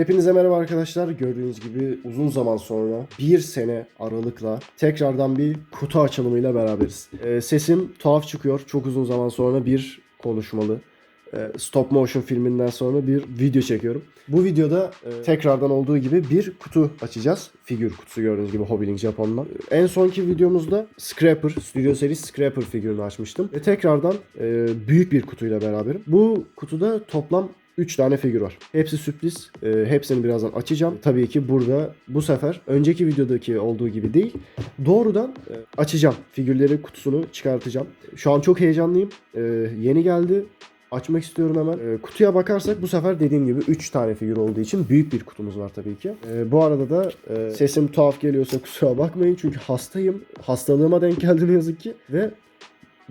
Hepinize merhaba arkadaşlar. Gördüğünüz gibi uzun zaman sonra bir sene aralıkla tekrardan bir kutu açılımıyla beraberiz. Ee, sesim tuhaf çıkıyor. Çok uzun zaman sonra bir konuşmalı e, stop motion filminden sonra bir video çekiyorum. Bu videoda e, tekrardan olduğu gibi bir kutu açacağız. Figür kutusu gördüğünüz gibi Hobbyling Japon'dan. En sonki videomuzda Scrapper, Studio Series Scrapper figürünü açmıştım. Ve tekrardan e, büyük bir kutuyla beraberim. Bu kutuda toplam 3 tane figür var. Hepsi sürpriz. E, hepsini birazdan açacağım. Tabii ki burada bu sefer önceki videodaki olduğu gibi değil. Doğrudan e, açacağım. Figürleri kutusunu çıkartacağım. Şu an çok heyecanlıyım. E, yeni geldi. Açmak istiyorum hemen. E, kutuya bakarsak bu sefer dediğim gibi 3 tane figür olduğu için büyük bir kutumuz var tabii ki. E, bu arada da e, sesim tuhaf geliyorsa kusura bakmayın çünkü hastayım. Hastalığıma denk geldi ne yazık ki ve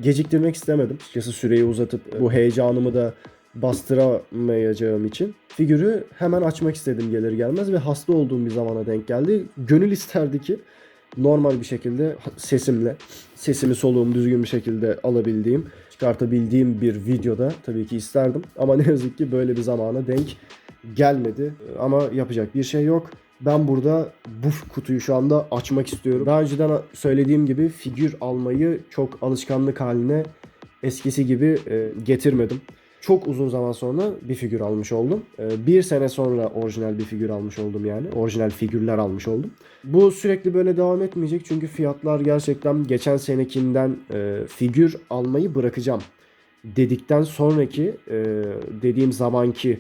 geciktirmek istemedim. Açıkçası süreyi uzatıp bu heyecanımı da bastıramayacağım için figürü hemen açmak istedim gelir gelmez ve hasta olduğum bir zamana denk geldi. Gönül isterdi ki normal bir şekilde sesimle sesimi soluğumu düzgün bir şekilde alabildiğim, çıkartabildiğim bir videoda tabii ki isterdim. Ama ne yazık ki böyle bir zamana denk gelmedi. Ama yapacak bir şey yok. Ben burada bu kutuyu şu anda açmak istiyorum. Daha önceden söylediğim gibi figür almayı çok alışkanlık haline eskisi gibi e, getirmedim. Çok uzun zaman sonra bir figür almış oldum. E, bir sene sonra orijinal bir figür almış oldum yani. Orijinal figürler almış oldum. Bu sürekli böyle devam etmeyecek çünkü fiyatlar gerçekten geçen senekinden e, figür almayı bırakacağım dedikten sonraki e, dediğim zamanki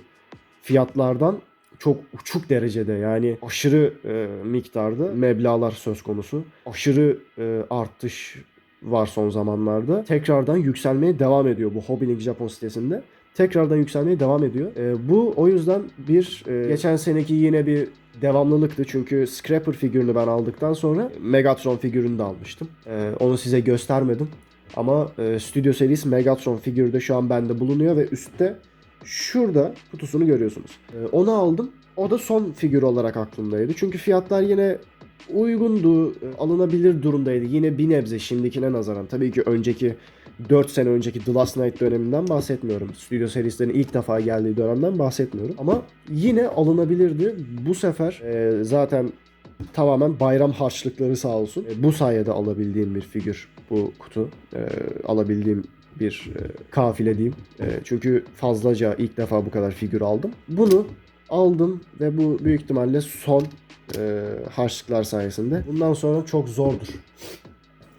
fiyatlardan çok uçuk derecede yani aşırı e, miktarda meblağlar söz konusu. Aşırı artış var son zamanlarda. Tekrardan yükselmeye devam ediyor bu Hobbyling Japon sitesinde. Tekrardan yükselmeye devam ediyor. E, bu o yüzden bir e, geçen seneki yine bir devamlılıktı. Çünkü Scrapper figürünü ben aldıktan sonra Megatron figürünü de almıştım. E, onu size göstermedim. Ama e, Studio Series Megatron figürü de şu an bende bulunuyor ve üstte şurada kutusunu görüyorsunuz. E, onu aldım. O da son figür olarak aklımdaydı. Çünkü fiyatlar yine uygundu, alınabilir durumdaydı. Yine bir nebze şimdikine nazaran. Tabii ki önceki 4 sene önceki The Last Night döneminden bahsetmiyorum. Studio serislerin ilk defa geldiği dönemden bahsetmiyorum. Ama yine alınabilirdi. Bu sefer e, zaten tamamen bayram harçlıkları sağ olsun. E, bu sayede alabildiğim bir figür bu kutu. E, alabildiğim bir e, kafile diyeyim. E, çünkü fazlaca ilk defa bu kadar figür aldım. Bunu aldım ve bu büyük ihtimalle son e, harçlıklar sayesinde. Bundan sonra çok zordur.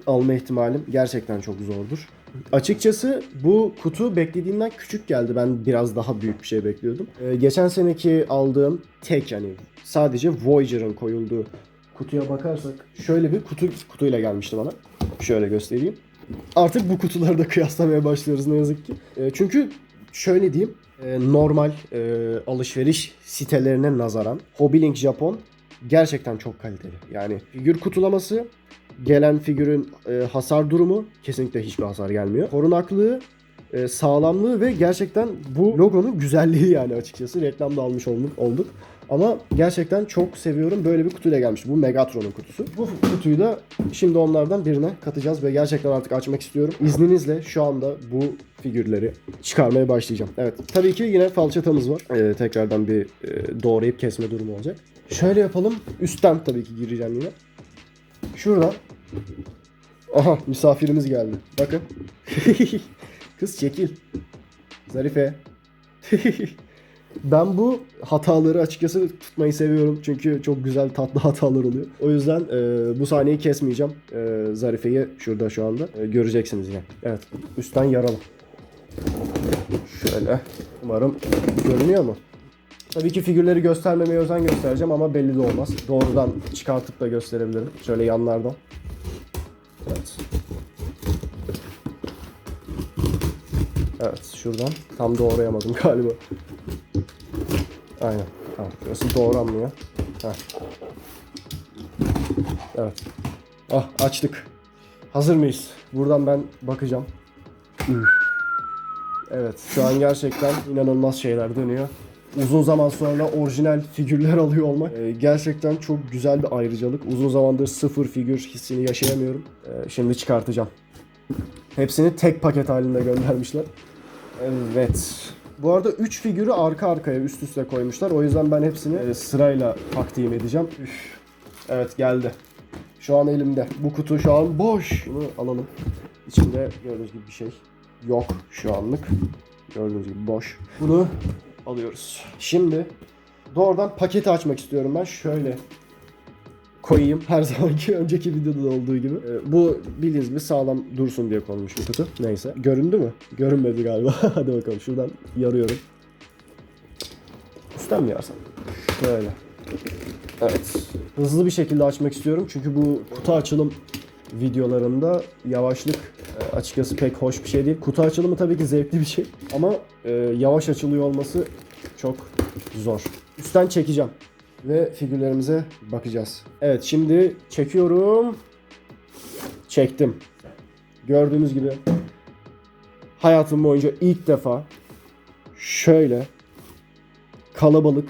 Alma ihtimalim gerçekten çok zordur. Açıkçası bu kutu beklediğimden küçük geldi. Ben biraz daha büyük bir şey bekliyordum. E, geçen seneki aldığım tek yani sadece Voyager'ın koyulduğu kutuya bakarsak şöyle bir kutu kutuyla gelmişti bana. Şöyle göstereyim. Artık bu kutuları da kıyaslamaya başlıyoruz ne yazık ki. E, çünkü şöyle diyeyim e, normal e, alışveriş sitelerine nazaran Hobbyling Japon gerçekten çok kaliteli. Yani figür kutulaması, gelen figürün e, hasar durumu kesinlikle hiçbir hasar gelmiyor. Korunaklığı, e, sağlamlığı ve gerçekten bu logonun güzelliği yani açıkçası reklamda almış olduk. olduk. Ama gerçekten çok seviyorum. Böyle bir kutuyla gelmiş. Bu Megatron'un kutusu. Bu kutuyu da şimdi onlardan birine katacağız ve gerçekten artık açmak istiyorum. İzninizle şu anda bu figürleri çıkarmaya başlayacağım. Evet. Tabii ki yine falçatamız var. Ee, tekrardan bir e, doğrayıp kesme durumu olacak. Şöyle yapalım. Üstten tabii ki gireceğim yine. Şuradan. Aha misafirimiz geldi. Bakın. Kız çekil. Zarife. Ben bu hataları açıkçası tutmayı seviyorum. Çünkü çok güzel tatlı hatalar oluyor. O yüzden e, bu sahneyi kesmeyeceğim. E, Zarife'yi şurada şu anda. E, göreceksiniz yine. Evet. Üstten yaralı. Şöyle. Umarım görünüyor mu? Tabii ki figürleri göstermemeye özen göstereceğim ama belli de olmaz. Doğrudan çıkartıp da gösterebilirim. Şöyle yanlardan. Evet. Evet şuradan. Tam doğrayamadım galiba. Aynen. Tamam. Burası doğranmıyor. Heh. Evet. Ah açtık. Hazır mıyız? Buradan ben bakacağım. Evet. Şu an gerçekten inanılmaz şeyler dönüyor. Uzun zaman sonra orijinal figürler alıyor olmak e, gerçekten çok güzel bir ayrıcalık. Uzun zamandır sıfır figür hissini yaşayamıyorum. E, şimdi çıkartacağım. Hepsini tek paket halinde göndermişler. Evet. Bu arada 3 figürü arka arkaya üst üste koymuşlar. O yüzden ben hepsini e, sırayla takdim edeceğim. Üf. Evet geldi. Şu an elimde. Bu kutu şu an boş. Bunu alalım. İçinde gördüğünüz gibi bir şey yok şu anlık. Gördüğünüz gibi boş. Bunu alıyoruz. Şimdi doğrudan paketi açmak istiyorum ben. Şöyle koyayım. Her zamanki önceki videoda da olduğu gibi. Ee, bu bildiğiniz gibi sağlam dursun diye konmuş bir kutu. Neyse. Göründü mü? Görünmedi galiba. Hadi bakalım şuradan yarıyorum. Üstten mi yarsam? Şöyle. Evet. Hızlı bir şekilde açmak istiyorum. Çünkü bu kutu açılım videolarında yavaşlık açıkçası pek hoş bir şey değil. Kutu açılımı tabii ki zevkli bir şey. Ama e, yavaş açılıyor olması çok zor. Üstten çekeceğim. Ve figürlerimize bakacağız. Evet şimdi çekiyorum. Çektim. Gördüğünüz gibi hayatım boyunca ilk defa şöyle kalabalık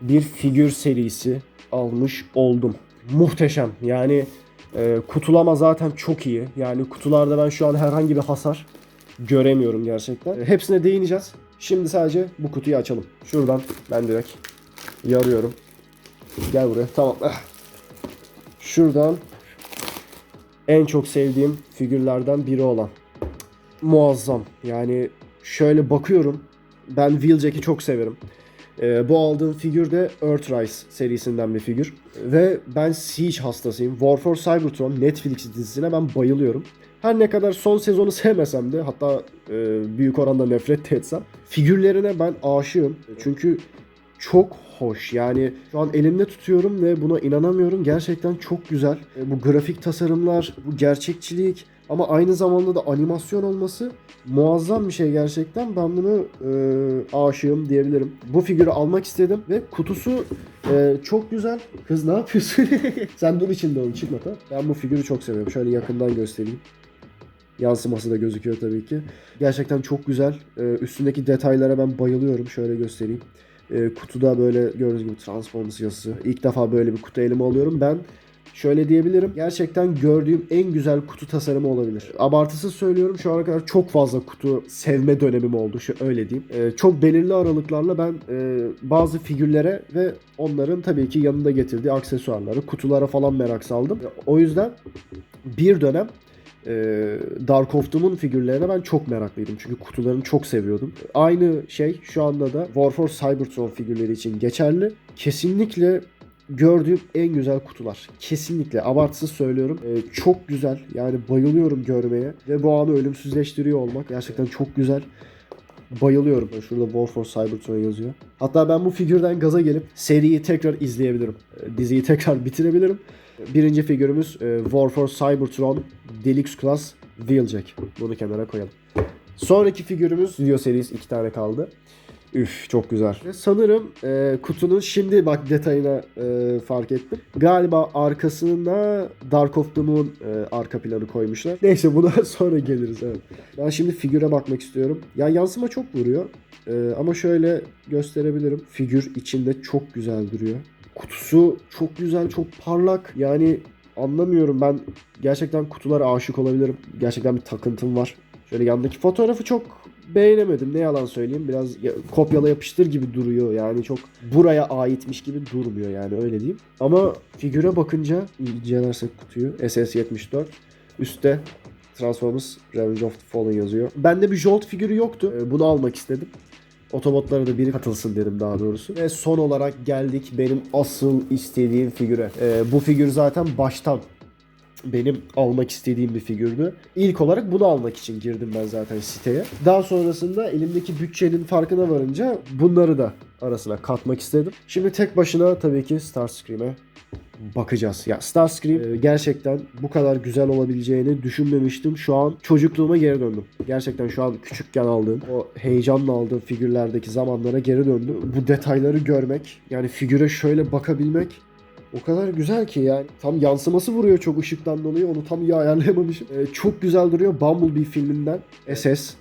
bir figür serisi almış oldum. Muhteşem. Yani e, kutulama zaten çok iyi. Yani kutularda ben şu an herhangi bir hasar göremiyorum gerçekten. E, hepsine değineceğiz. Şimdi sadece bu kutuyu açalım. Şuradan ben direkt yarıyorum. Gel buraya. Tamam. Ah. Şuradan en çok sevdiğim figürlerden biri olan. Muazzam. Yani şöyle bakıyorum. Ben Wheeljack'i çok severim. Ee, bu aldığım figür de Earthrise serisinden bir figür. Ve ben Siege hastasıyım. War for Cybertron Netflix dizisine ben bayılıyorum. Her ne kadar son sezonu sevmesem de hatta e, büyük oranda nefret de etsem figürlerine ben aşığım. Çünkü çok hoş. Yani şu an elimde tutuyorum ve buna inanamıyorum. Gerçekten çok güzel. E, Bu grafik tasarımlar, bu gerçekçilik ama aynı zamanda da animasyon olması muazzam bir şey gerçekten. Ben bunu e, aşığım diyebilirim. Bu figürü almak istedim ve kutusu e, çok güzel. Kız ne yapıyorsun? Sen dur içinde ol çıkma tamam. Ben bu figürü çok seviyorum. Şöyle yakından göstereyim. Yansıması da gözüküyor tabii ki. Gerçekten çok güzel. Ee, üstündeki detaylara ben bayılıyorum. Şöyle göstereyim. Ee, kutuda böyle gördüğünüz gibi Transformers yazısı. İlk defa böyle bir kutu elime alıyorum. Ben şöyle diyebilirim. Gerçekten gördüğüm en güzel kutu tasarımı olabilir. Abartısız söylüyorum. Şu ana kadar çok fazla kutu sevme dönemim oldu. Şu öyle diyeyim. Ee, çok belirli aralıklarla ben e, bazı figürlere ve onların tabii ki yanında getirdiği aksesuarları, kutulara falan merak saldım. O yüzden bir dönem e, Dark of Doom'un figürlerine ben çok meraklıydım. Çünkü kutularını çok seviyordum. Aynı şey şu anda da War for Cybertron figürleri için geçerli. Kesinlikle gördüğüm en güzel kutular. Kesinlikle abartısız söylüyorum. E, çok güzel. Yani bayılıyorum görmeye. Ve bu anı ölümsüzleştiriyor olmak gerçekten çok güzel. Bayılıyorum. Şurada War for Cybertron yazıyor. Hatta ben bu figürden gaza gelip seriyi tekrar izleyebilirim. E, Diziyi tekrar bitirebilirim. Birinci figürümüz e, War for Cybertron Deluxe Class Wheeljack. Bunu kenara koyalım. Sonraki figürümüz Video Series iki tane kaldı. Üf çok güzel. Sanırım e, kutunun şimdi bak detayına e, fark ettim. Galiba arkasına Dark of the Moon e, arka planı koymuşlar. Neyse buna sonra geliriz evet. Ben şimdi figüre bakmak istiyorum. Ya yansıma çok vuruyor. E, ama şöyle gösterebilirim. Figür içinde çok güzel duruyor. Kutusu çok güzel, çok parlak. Yani anlamıyorum ben gerçekten kutulara aşık olabilirim. Gerçekten bir takıntım var. Şöyle yandaki fotoğrafı çok beğenemedim. Ne yalan söyleyeyim. Biraz ya- kopyala yapıştır gibi duruyor. Yani çok buraya aitmiş gibi durmuyor yani öyle diyeyim. Ama figüre bakınca incelersek kutuyu SS74 üstte Transformers Revenge of the Fallen yazıyor. Bende bir Jolt figürü yoktu. Ee, Bunu almak istedim. Otobotlara da biri katılsın dedim daha doğrusu. Ve son olarak geldik benim asıl istediğim figüre. Ee, bu figür zaten baştan benim almak istediğim bir figürdü. İlk olarak bunu almak için girdim ben zaten siteye. Daha sonrasında elimdeki bütçenin farkına varınca bunları da arasına katmak istedim. Şimdi tek başına tabii ki Starscream'e bakacağız. Ya Starscream e, gerçekten bu kadar güzel olabileceğini düşünmemiştim. Şu an çocukluğuma geri döndüm. Gerçekten şu an küçükken aldığım, o heyecanla aldığım figürlerdeki zamanlara geri döndüm. Bu detayları görmek, yani figüre şöyle bakabilmek o kadar güzel ki yani. Tam yansıması vuruyor çok ışıktan dolayı. Onu tam iyi ayarlayamamışım. E, çok güzel duruyor. Bumblebee filminden SS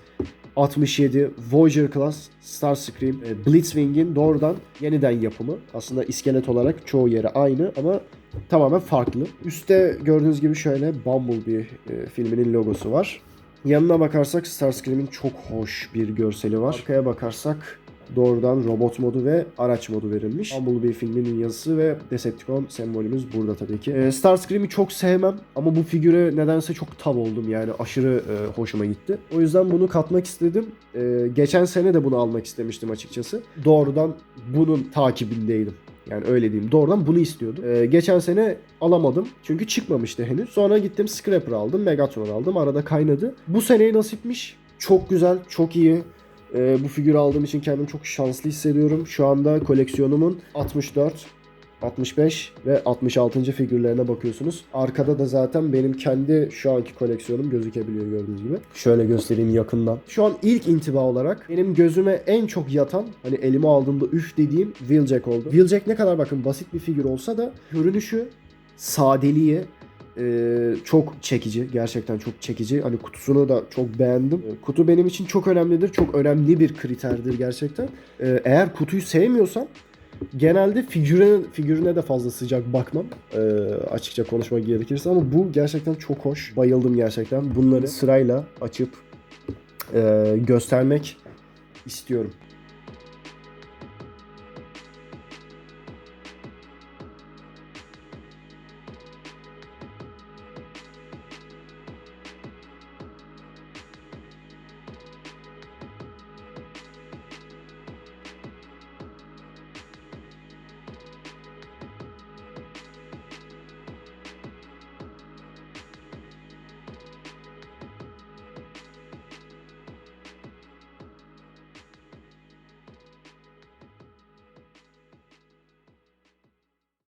67 Voyager Class Starscream e, Blitzwing'in doğrudan yeniden yapımı. Aslında iskelet olarak çoğu yeri aynı ama tamamen farklı. Üste gördüğünüz gibi şöyle Bumblebee e, filminin logosu var. Yanına bakarsak Starscream'in çok hoş bir görseli var. Arkaya bakarsak doğrudan robot modu ve araç modu verilmiş. Bumblebee filminin yazısı ve Decepticon sembolümüz burada tabii ki. Ee, Starscream'i çok sevmem ama bu figüre nedense çok tav oldum yani aşırı e, hoşuma gitti. O yüzden bunu katmak istedim. Ee, geçen sene de bunu almak istemiştim açıkçası. Doğrudan bunun takibindeydim. Yani öyle diyeyim. Doğrudan bunu istiyordum. Ee, geçen sene alamadım. Çünkü çıkmamıştı henüz. Sonra gittim Scrapper aldım. Megatron aldım. Arada kaynadı. Bu seneye nasipmiş. Çok güzel, çok iyi. Ee, bu figürü aldığım için kendimi çok şanslı hissediyorum. Şu anda koleksiyonumun 64, 65 ve 66. figürlerine bakıyorsunuz. Arkada da zaten benim kendi şu anki koleksiyonum gözükebiliyor gördüğünüz gibi. Şöyle göstereyim yakından. Şu an ilk intiba olarak benim gözüme en çok yatan hani elime aldığımda üf dediğim Wheeljack oldu. Wheeljack ne kadar bakın basit bir figür olsa da görünüşü, sadeliği ee, çok çekici. Gerçekten çok çekici. Hani kutusunu da çok beğendim. Kutu benim için çok önemlidir. Çok önemli bir kriterdir gerçekten. Ee, eğer kutuyu sevmiyorsam genelde figüre, figürüne de fazla sıcak bakmam. Ee, açıkça konuşmak gerekirse ama bu gerçekten çok hoş. Bayıldım gerçekten. Bunları sırayla açıp e, göstermek istiyorum.